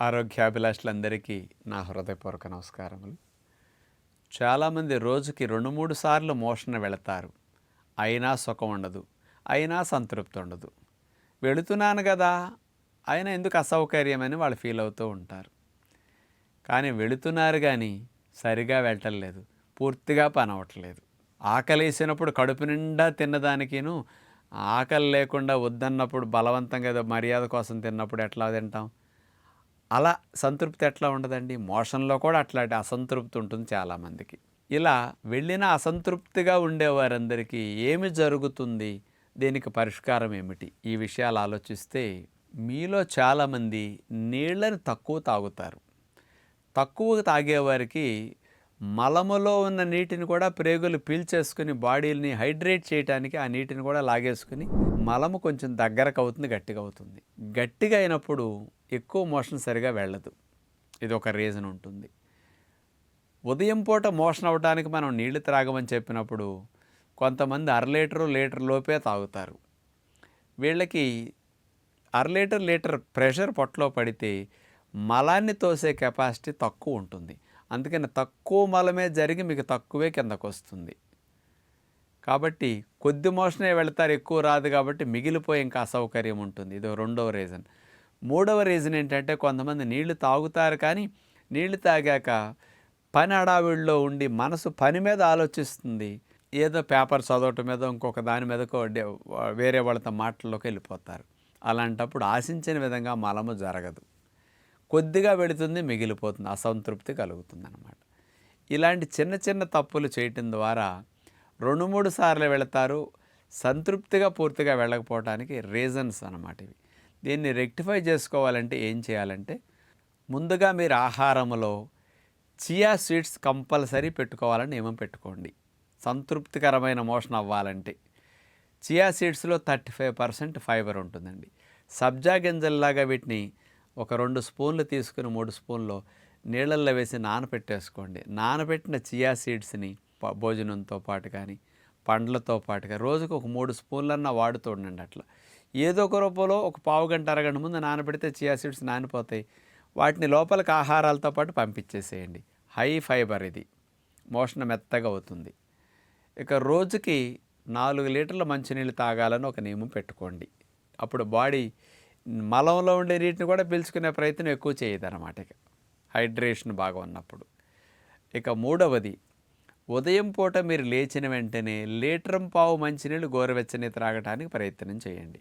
ఆరోగ్యాభిలాషులందరికీ నా హృదయపూర్వక నమస్కారములు. చాలామంది రోజుకి రెండు మూడు సార్లు మోషణ వెళతారు. అయినా సుఖం ఉండదు. అయినా సంతృప్తి ఉండదు. వెళుతున్నాను కదా అయినా ఎందుకు అసౌకర్యమని వాళ్ళు ఫీల్ అవుతూ ఉంటారు. కానీ వెళుతున్నారు కానీ సరిగా వెళ్ళటలేదు పూర్తిగా పని అవ్వట్లేదు ఆకలి వేసినప్పుడు కడుపు నిండా తిన్నదానికిను ఆకలి లేకుండా వద్దన్నప్పుడు బలవంతంగా ఏదో మర్యాద కోసం తిన్నప్పుడు ఎట్లా తింటాం? అలా సంతృప్తి ఎట్లా ఉండదండి? మోషన్లో కూడా అట్లాంటి అసంతృప్తి ఉంటుంది చాలామందికి. ఇలా వెళ్ళిన అసంతృప్తిగా ఉండేవారందరికీ ఏమి జరుగుతుంది? దీనికి పరిష్కారం ఏమిటి? ఈ విషయాలు ఆలోచిస్తే మీలో చాలామంది నీళ్ళని తక్కువ తాగుతారు. తక్కువ తాగేవారికి మలములో ఉన్న నీటిని కూడా ప్రేగులు పీల్చేసుకుని బాడీని హైడ్రేట్ చేయడానికి ఆ నీటిని కూడా లాగేసుకుని మలము కొంచెం దగ్గరకు అవుతుంది గట్టిగా అవుతుంది గట్టిగా అయినప్పుడు ఎక్కువ మోషన్ సరిగా వెళ్ళదు. ఇది ఒక రీజన్ ఉంటుంది. ఉదయం పూట మోషన్ అవ్వడానికి మనం నీళ్ళు త్రాగమని చెప్పినప్పుడు కొంతమంది అర లీటరు లీటర్ లోపే తాగుతారు. వీళ్ళకి అర లీటర్ లీటర్ ప్రెషర్ పొట్టలో పడితే మలాన్ని తోసే కెపాసిటీ తక్కువ ఉంటుంది. అందుకని తక్కువ మలమే జరిగి మీకు తక్కువే కిందకు వస్తుంది కాబట్టి కొద్ది మోషనే వెళతారు ఎక్కువ రాదు కాబట్టి మిగిలిపోయి ఇంకా అసౌకర్యం ఉంటుంది. ఇది రెండవ రీజన్ మూడవ రీజన్ ఏంటంటే కొంతమంది నీళ్ళు తాగుతారు కానీ నీళ్ళు తాగాక పని అడావిడిలో ఉండి మనసు పని మీద ఆలోచిస్తుంది. ఏదో పేపర్ చదవటం మీద ఇంకొక దాని మీదకో వేరే వాళ్ళతో మాటల్లోకి వెళ్ళిపోతారు. అలాంటప్పుడు ఆశించిన విధంగా మలము జరగదు. కొద్దిగా వెళుతుంది మిగిలిపోతుంది అసంతృప్తి కలుగుతుంది అన్నమాట ఇలాంటి చిన్న చిన్న తప్పులు చేయటం ద్వారా రెండు మూడు సార్లు వెళతారు సంతృప్తిగా పూర్తిగా వెళ్ళకపోవడానికి రీజన్స్ అన్నమాట ఇవి. దీన్ని రెక్టిఫై చేసుకోవాలంటే ఏం చేయాలంటే ముందుగా మీరు ఆహారంలో చియా సీడ్స్ కంపల్సరీ పెట్టుకోవాలని నియమం పెట్టుకోండి. సంతృప్తికరమైన మోషన్ అవ్వాలంటే. చియా సీడ్స్లో థర్టీ ఫైవ్ పర్సెంట్ ఫైబర్ ఉంటుందండి. సబ్జా గింజల్లాగా వీటిని ఒక రెండు స్పూన్లు తీసుకుని మూడు స్పూన్లు నీళ్ళల్లో వేసి నానబెట్టేసుకోండి నానబెట్టిన చియా సీడ్స్ని భోజనంతో పాటు కానీ పండ్లతో పాటుగా రోజుకు ఒక మూడు స్పూన్లన్నా వాడుతూ ఉండండి అట్లా. ఏదో ఒక రూపంలో ఒక పావు గంట అరగంట ముందు నానబెడితే చియా సీడ్స్ నానిపోతాయి. వాటిని లోపలికి ఆహారాలతో పాటు పంపించేసేయండి. హై ఫైబర్ ఇది. మోషన్ మెత్తగా అవుతుంది. ఇక రోజుకి నాలుగు లీటర్ల మంచినీళ్ళు తాగాలని ఒక నియమం పెట్టుకోండి. అప్పుడు బాడీ మలంలో ఉండే నీటిని కూడా పీల్చుకునే ప్రయత్నం ఎక్కువ చేయదు అన్నమాట ఇక. హైడ్రేషన్ బాగా ఉన్నప్పుడు ఇక మూడవది ఉదయం పూట మీరు లేచిన వెంటనే లీటరం పావు మంచినీళ్ళు గోరువెచ్చని త్రాగటానికి ప్రయత్నం చేయండి.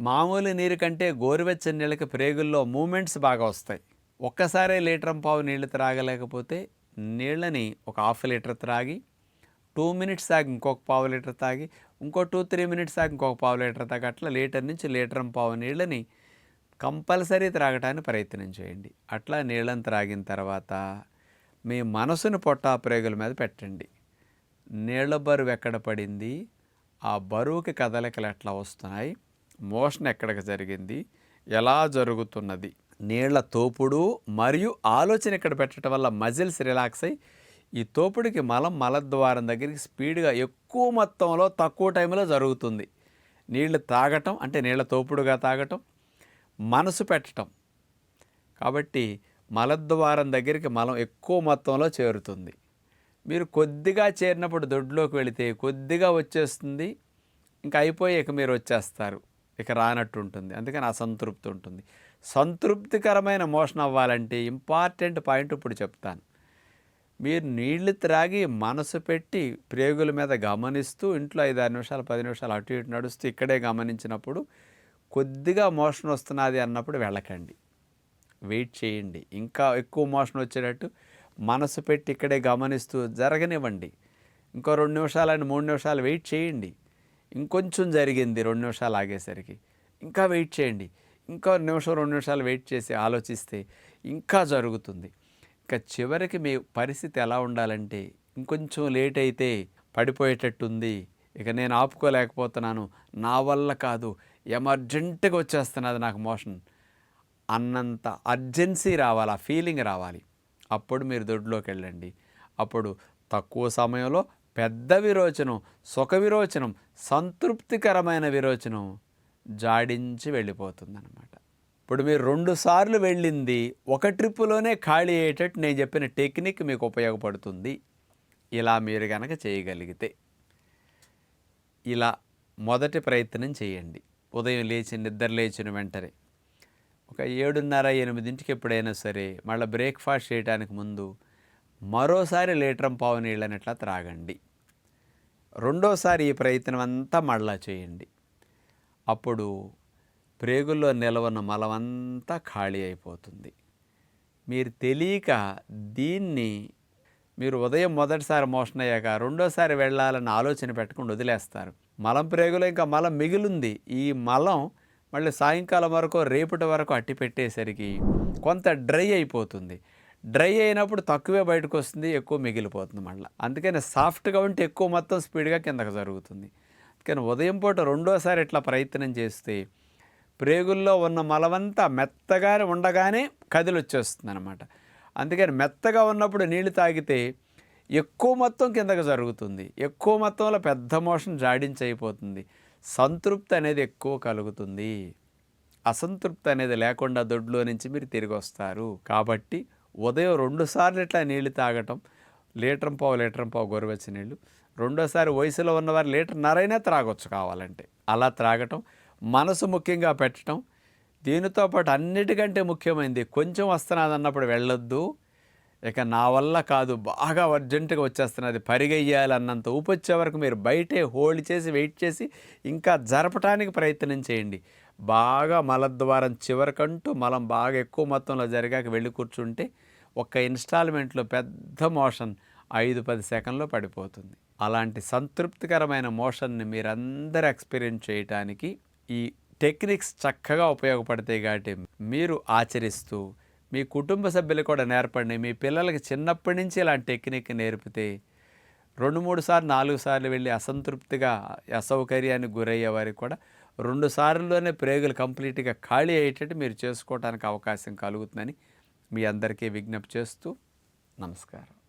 మామూలు నీరు కంటే గోరువెచ్చని నీళ్ళకి ప్రేగుల్లో మూమెంట్స్ బాగా వస్తాయి. ఒక్కసారే లీటరం పావు నీళ్ళు త్రాగలేకపోతే నీళ్ళని ఒక హాఫ్ లీటర్ త్రాగి టూ మినిట్స్ తాగి ఇంకొక పావు లీటర్ తాగి ఇంకో టూ త్రీ మినిట్స్ తాగి ఇంకొక పావు లీటర్ తాగి అట్లా లీటర్ నుంచి లీటర్ పావు నీళ్ళని కంపల్సరీ త్రాగటానికి ప్రయత్నం చేయండి. అట్లా నీళ్ళని త్రాగిన తర్వాత మీ మనసును పొట్టా ప్రేగుల మీద పెట్టండి. నీళ్ళ బరువు ఎక్కడ పడింది? ఆ బరువుకి కదలికలు ఎట్లా వస్తున్నాయి? మోషన్ ఎక్కడికి జరిగింది? ఎలా జరుగుతున్నది? నీళ్ళ తోపుడు మరియు ఆలోచన ఇక్కడ పెట్టడం వల్ల మజిల్స్ రిలాక్స్ అయ్యి ఈ తోపుడికి మలం మలద్వారం దగ్గరికి స్పీడ్గా ఎక్కువ మొత్తంలో తక్కువ టైంలో జరుగుతుంది. నీళ్ళు తాగటం అంటే నీళ్ళ తోపుడుగా తాగటం మనసు పెట్టటం. కాబట్టి మలద్వారం దగ్గరికి మలం ఎక్కువ మొత్తంలో చేరుతుంది. మీరు కొద్దిగా చేరినప్పుడు దొడ్లోకి వెళితే కొద్దిగా వచ్చేస్తుంది. ఇంకా అయిపోయి ఇక మీరు వచ్చేస్తారు. ఇక రానట్టు ఉంటుంది. అందుకని అసంతృప్తి ఉంటుంది. సంతృప్తికరమైన మోషన్ అవ్వాలంటే ఇంపార్టెంట్ పాయింట్ ఇప్పుడు చెప్తాను. మీరు నీళ్ళు త్రాగి మనసు పెట్టి ప్రేగుల మీద గమనిస్తూ ఇంట్లో ఐదు ఆరు నిమిషాలు పది నిమిషాలు అటు ఇటు నడుస్తూ ఇక్కడే గమనించినప్పుడు కొద్దిగా మోషన్ వస్తున్నది అన్నప్పుడు వెళ్ళకండి. వెయిట్ చేయండి. ఇంకా ఎక్కువ మోషన్ వచ్చేటట్టు మనసు పెట్టి ఇక్కడే గమనిస్తూ జరగనివ్వండి. ఇంకో రెండు నిమిషాలు మూడు నిమిషాలు వెయిట్ చేయండి. ఇంకొంచెం జరిగింది రెండు నిమిషాలు ఆగేసరికి. ఇంకా వెయిట్ చేయండి. ఇంకో నిమిషం రెండు నిమిషాలు వెయిట్ చేసి ఆలోచిస్తే ఇంకా జరుగుతుంది. ఇక చివరికి మీ పరిస్థితి ఎలా ఉండాలంటే ఇంకొంచెం లేట్ అయితే పడిపోయేటట్టుంది. ఇక నేను ఆపుకోలేకపోతున్నాను. నా వల్ల కాదు. ఎమర్జెంట్గా వచ్చేస్తున్నది నాకు మోషన్. అన్నంత అర్జెన్సీ రావాలి ఆ ఫీలింగ్ రావాలి. అప్పుడు మీరు దొడ్లోకి వెళ్ళండి. అప్పుడు తక్కువ సమయంలో పెద్ద విరోచనం సుఖ విరోచనం సంతృప్తికరమైన విరోచనం జాడించి వెళ్ళిపోతుందన్నమాట. ఇప్పుడు మీరు రెండు సార్లు వెళ్ళింది ఒక ట్రిప్పులోనే ఖాళీ అయ్యేటట్టు నేను చెప్పిన టెక్నిక్ మీకు ఉపయోగపడుతుంది. ఇలా మీరు కనుక చేయగలిగితే ఇలా మొదటి ప్రయత్నం చేయండి. ఉదయం లేచి నిద్ర లేచిన వెంటనే ఒక ఏడున్నర ఎనిమిదింటికి ఎప్పుడైనా సరే మళ్ళీ బ్రేక్ఫాస్ట్ చేయడానికి ముందు మరోసారి లీటరం పావు నీళ్ళని ఇట్లా త్రాగండి? రెండోసారి ఈ ప్రయత్నం అంతా మళ్ళా చేయండి. అప్పుడు ప్రేగుల్లో నిలవన్న మలమంతా ఖాళీ అయిపోతుంది. మీరు తెలియక దీన్ని మీరు ఉదయం మొదటిసారి మోషన్ అయ్యాక రెండోసారి వెళ్ళాలన్న ఆలోచన పెట్టకుండా వదిలేస్తారు. మలం ప్రేగులో ఇంకా మలం మిగిలింది. ఈ మలం మళ్ళీ సాయంకాలం వరకు రేపటి వరకు అట్టి పెట్టేసరికి కొంత డ్రై అయిపోతుంది. డ్రై అయినప్పుడు తక్కువే బయటకు వస్తుంది ఎక్కువ మిగిలిపోతుంది మళ్ళీ. అందుకని సాఫ్ట్గా ఉంటే ఎక్కువ మొత్తం స్పీడ్గా కిందకు జరుగుతుంది. అందుకని ఉదయం పూట రెండోసారి ఇట్లా ప్రయత్నం చేస్తే ప్రేగుల్లో ఉన్న మలవంతా మెత్తగానే ఉండగానే కదిలొచ్చేస్తుంది అనమాట అందుకని మెత్తగా ఉన్నప్పుడు నీళ్ళు తాగితే ఎక్కువ మొత్తం కిందకు జరుగుతుంది. ఎక్కువ మొత్తంలో పెద్ద మోషన్ జాడించి అయిపోతుంది. సంతృప్తి అనేది ఎక్కువ కలుగుతుంది. అసంతృప్తి అనేది లేకుండా దొడ్లో నుంచి మీరు తిరిగి వస్తారు. కాబట్టి ఉదయం రెండుసార్లు ఇట్లా నీళ్ళు తాగటం లీటర్ పావు లీటర్ పావు గోరువెచ్చ నీళ్ళు రెండోసారి వయసులో ఉన్నవారు లీటర్ నరైనా త్రాగొచ్చు కావాలంటే. అలా త్రాగటం మనసు ముఖ్యంగా పెట్టడం దీనితో పాటు అన్నిటికంటే ముఖ్యమైనది కొంచెం వస్తున్నది అన్నప్పుడు వెళ్ళొద్దు. ఇక నా వల్ల కాదు బాగా అర్జెంటుగా వచ్చేస్తున్నది. పరిగెయ్యాలన్నంత ఊపు ఊపి వచ్చే వరకు మీరు బయటే హోల్డ్ చేసి వెయిట్ చేసి ఇంకా జరపడానికి ప్రయత్నం చేయండి. బాగా మలద్వారం చివరికంటూ మలం బాగా ఎక్కువ మొత్తంలో జరిగాక వెళ్ళి కూర్చుంటే ఒక్క ఇన్స్టాల్మెంట్లో పెద్ద మోషన్ ఐదు పది సెకండ్లో పడిపోతుంది. అలాంటి సంతృప్తికరమైన మోషన్ని మీరందరూ ఎక్స్పీరియన్స్ చేయటానికి ఈ టెక్నిక్స్ చక్కగా ఉపయోగపడతాయి కాబట్టి మీరు ఆచరిస్తూ మీ కుటుంబ సభ్యులు కూడా నేర్పండి. మీ పిల్లలకి చిన్నప్పటి నుంచి ఇలాంటి టెక్నిక్ నేర్పితే రెండు మూడు సార్లు నాలుగు సార్లు వెళ్ళి అసంతృప్తిగా అసౌకర్యానికి గురయ్యే వారికి కూడా రెండు సార్లులోనే ప్రేగులు కంప్లీట్గా ఖాళీ అయ్యేటట్టు మీరు చేసుకోవడానికి అవకాశం కలుగుతుందని మీ అందరికీ విజ్ఞప్తి చేస్తూ నమస్కారం.